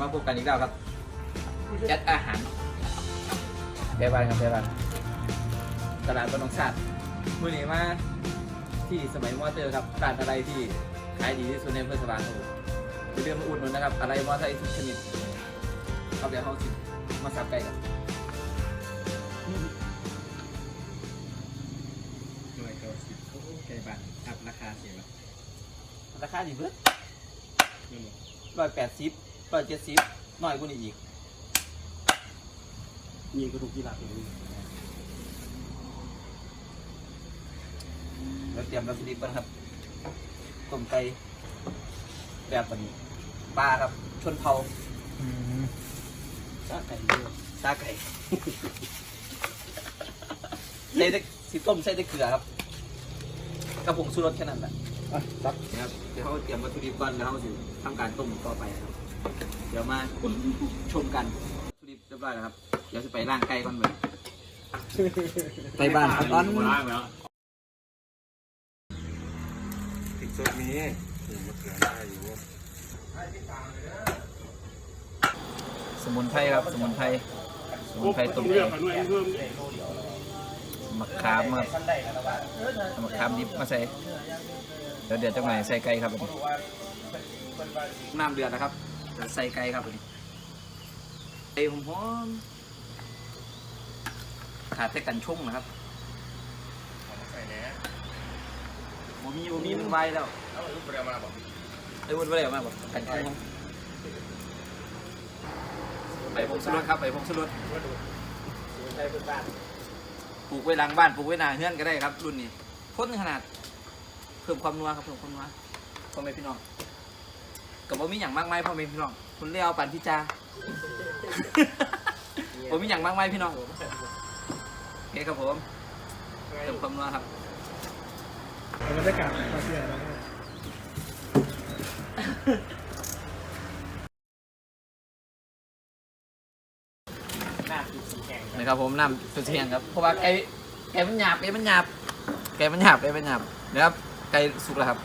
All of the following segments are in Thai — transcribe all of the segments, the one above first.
มาพบกันอีกแล้วครับจัดอาหารเบบ้านครับเบบ้านตลาดบานหนองชาติมื่อนี้มาที่สมัยมอเตอร์ครับร้านอะไรที่ขายดีที่สุดในอำเภอสว่างครับผมอย่าลืมมาอุดหนุนนะครับ อะไรมอเตอร์ทุกชนิดครับเดี๋ยวเขาสิมาสับไก่กันหน่วยเก้าสิบไก่บ้านอัพราคาเสียแล้วราคาดีเบิดนี่หมดร้อยแปดสิบ ร้อยเจ็ดสิบน้อยกว่านี้อีก มีกระดูกที่หลักอย่างนี้เราเตรียมวัตถุดิบกันครับต้มไก่แบบอันนี้ปลาครับ ชนเผาถ้าไก่เยอะตาไก่ใส่แต่สีต้มใส่แต่เกลือครับกระผงชูรสแค่นั้นแหละ อะตัก นะครับเดี๋ยวเขาเตรียมวัตถุดิบก่อนแล้วเขาจะทำการต้มต่อไปครับ เดี๋ยวมาชมกันวัตถุดิบเรียบร้อยแล้วครับ เดี๋ยวจะไปล่างไก่ก่อนเลยไก่บ้านครับตอนล่างแล้วติดสดมีถึงมะเขือได้อยู่สมุนไพรครับ สมุนไพรสมุนไพรต้มเลืไก่อกหน่วยเพิ่มมะขามมาเอามะขามดิบมาใส่เดี๋ยวเดือดจังไหนใส่ไก่ครับอันนี้น้ำเดือดนะครับ เดี๋ยวใส่ไก่ครับอันนี้ไก่หอมๆขาดแต่กันชุ่มนะครับใส่แหน่โมมีโมมีมันไวแล้วแล้วมันรูปเรียมาบอกไอ้วุ้นไวแล้วมากบอกกันชุ่มไปพงสรดครับไปพงสรดว่าดูใช้เป็นบ้านปลูกไว้หลังบ้านปลูกไว้หน้าเฮือนก็ได้ครับ รุ่นนี้พ้นขนาด เพิ่มความนัวครับเพิ่มความนัวพ่อแม่พี่น้อง กับว่ามีอย่างมากมายพ่อแม่พี่น้องคุณเลี้ยวปันพิจาผมมีอย่างมากมายพี่น้องโอเคครับผมเติมความนัวครับบรรยากาศมาเสียแล้วนะครับผมน้ำสุดเทียงครับเพราะว่าไก่ไก่มันหยาบไก่มันหยาบไก่มันหยาบไก่มันหยาบนะครับไก่สุกแล้วครับ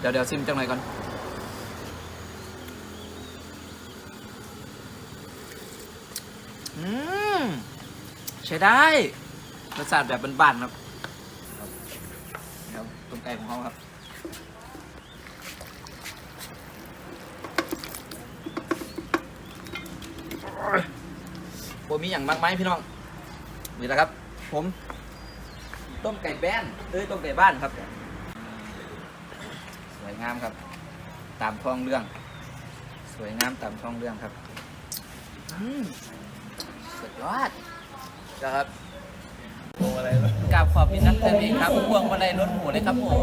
เดี๋ยวเดี๋ยวซิมจังหน่อยก่อน อืมใช้ได้รสชาติแบบบ้านๆครับครับต้มไก่ของเขาครับผมมีอย่างมากมายพี่น้องนี่แหละครับ ผมต้มไก่แบ้นเอ้ยต้มไก่บ้านครับ สวยงามครับ ตามท้องเรื่อง สวยงามตามท้องเรื่องครับ อืม ยอดนะครับโอ้อะไรวะกราบขอบพี่นักเต้นเองครับ พวงมาลัยรถหมูเลยครับผม